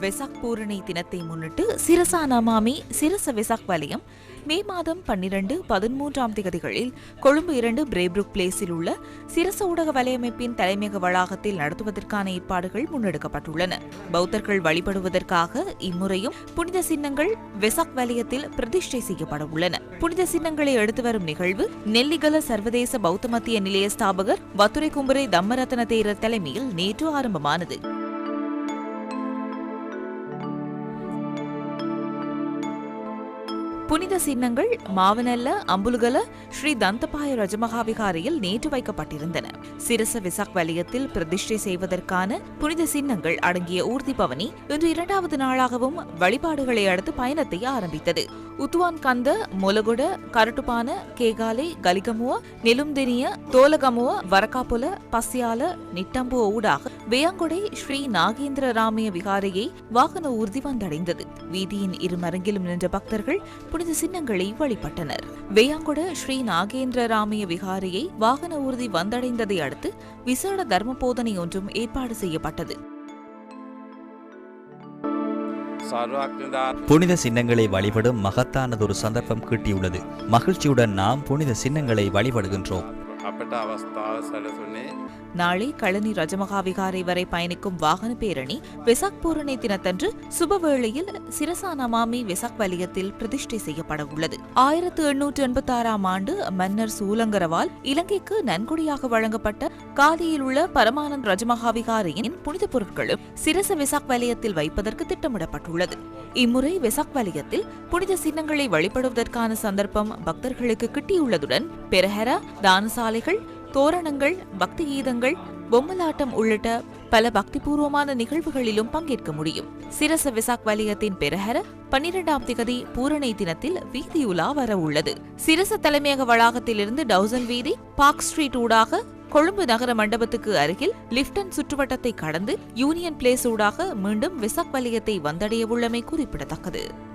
வெசாக் பூரணி தினத்தை முன்னிட்டு சிரசா நமாமி சிரச வெசாக் வலயம் மே மாதம் பன்னிரண்டு பதிமூன்றாம் திகதிகளில் கொழும்பு இரண்டு பிரேப்ருக் பிளேஸில் உள்ள சிரச ஊடக வலையமைப்பின் தலைமையக வளாகத்தில் நடத்துவதற்கான ஏற்பாடுகள் முன்னெடுக்கப்பட்டுள்ளன. பௌத்தர்கள் வழிபடுவதற்காக இம்முறையும் புனித சின்னங்கள் வெசாக் வலயத்தில் பிரதிஷ்டை செய்யப்பட உள்ளன. புனித சின்னங்களை எடுத்து வரும் நிகழ்வு நெல்லிகல சர்வதேச பௌத்த மத்திய நிலைய ஸ்தாபகர் வத்துரை கும்பரை தம்மரத்ன தேரர் தலைமையில் நேற்று ஆரம்பமானது. புனித சின்னங்கள் மாவனல்ல அம்புலுகல ஸ்ரீ தந்தபாய ரஜமகாவிகாரியில் நேற்று வைக்கப்பட்டிருந்தன. சிரச விசாக் வலயத்தில் பிரதிஷ்டை செய்வதற்கான புனித சின்னங்கள் அடங்கிய ஊர்தி பவனி இன்று இரண்டாவது நாளாகவும் வழிபாடுகளை அடுத்து பயணத்தை ஆரம்பித்தது. உத்துவான் கந்த மொலகுட கரட்டுப்பான கேகாலை கலிகமுவ நெலும்தினிய தோலகமுவ வரக்காப்புல பசியால நிட்டம்புவ ஊடாக வேயாங்குடை ஸ்ரீ நாகேந்திர ராமய விகாரையை வாகன ஊர்தி வந்தடைந்தது. வீதியின் இருமரங்கிலும் நின்ற பக்தர்கள் புனித சின்னங்களை வழிபட்டனர். வேயாங்குட ஸ்ரீ நாகேந்திர ராமய விகாரையை வாகன ஊர்தி வந்தடைந்ததை அடுத்து விசேட தர்ம போதனை ஒன்றும் ஏற்பாடு செய்யப்பட்டது. புனித சின்னங்களை வழிபடும் மகத்தானதொரு சந்தர்ப்பம் கிட்டியுள்ளது. மகிழ்ச்சியுடன் நாம் புனித சின்னங்களை வழிபடுகின்றோம். சம்பந்தப்பட்ட அவஸ்தா சலசுனே நாளை களனி ரஜமகா வரை பயணிக்கும் வாகன பேரணி வெசாக் பூரணி தினத்தன்று சுபவேளையில் சிரசா வெசாக் வலயத்தில் பிரதிஷ்டை செய்யப்பட உள்ளது ஆயிரத்து எண்ணூற்று எண்பத்தி ஆறாம் ஆண்டு மன்னர் சூலங்கரவால் இலங்கைக்கு நன்கொடியாக வழங்கப்பட்ட காலியில் உள்ள பரமானந்த் ரஜமகாவிகாரையின் புனித பொருட்களும் சிரச வெசாக் வலயத்தில் வைப்பதற்கு திட்டமிடப்பட்டுள்ளது. இம்முறை வெசாக் வலயத்தில் புனித சின்னங்களை வழிபடுவதற்கான சந்தர்ப்பம் பக்தர்களுக்கு கிட்டியுள்ளதுடன் பெரஹரா தானசாலை தானசாலைகள் தோரணங்கள் பக்தி கீதங்கள் பொம்மலாட்டம் உள்ளிட்ட பல பக்திபூர்வமான நிகழ்வுகளிலும் பங்கேற்க முடியும். சிரச விசாக் வலயத்தின் பெரஹர பன்னிரெண்டாம் திகதி பூரணை தினத்தில் வீதியுலா வர உள்ளது. சிரச தலைமையக வளாகத்திலிருந்து டவுசன் வீதி பார்க் ஸ்ட்ரீட் ஊடாக கொழும்பு நகர மண்டபத்துக்கு அருகில் லிப்டன் சுற்றுவட்டத்தை கடந்து யூனியன் பிளேஸ் ஊடாக மீண்டும் விசாக் வலயத்தை வந்தடைய உள்ளமை குறிப்பிடத்தக்கது.